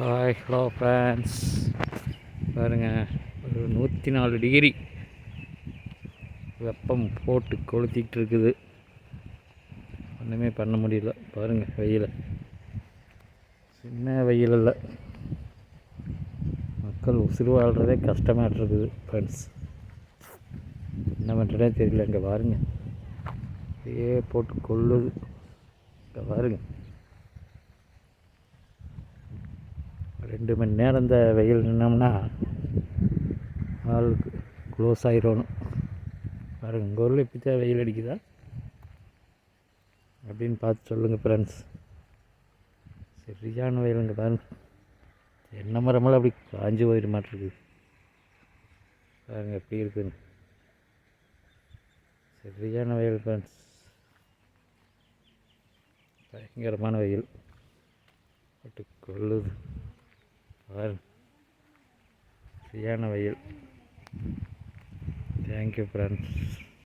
Hi hello friends பாருங்கள் ஒரு நூற்றி நாலு டிகிரி வெப்பம் போட்டு கொளுத்திக்கிட்டு இருக்குது ஒன்றுமே பண்ண முடியல. பாருங்கள் வெயில். சின்ன வெயில் இல்லை. மக்கள் உசுறு வாழ்கிறதே கஷ்டமாக இருக்குது ஃப்ரெண்ட்ஸ் என்ன பண்ணுறதே தெரியல. இங்கே பாருங்கள் அப்படியே போட்டு கொள்ளுது. இங்கே பாருங்கள் ரெண்டு மணி நேரம் இந்த வெயில் நின்னோம்னா ஆள் க்ளோஸ் ஆயிடணும். பாருங்க உங்கள் ஊரில் இப்படி தான் வெயில் அடிக்குதா? அப்படின்னு பார்த்து சொல்லுங்கள் ஃப்ரெண்ட்ஸ் சரியான வெயிலுங்க பாருங்க. என்ன மரமெல்லாம் அப்படி காஞ்சி போயிட மாட்டிருக்கு பாருங்க எப்படி இருக்குன்னு. சரியான வெயில் ஃப்ரெண்ட்ஸ் பயங்கரமான வெயில். பட்டு கொள்ளுது. சரியான வயல். Thank you friends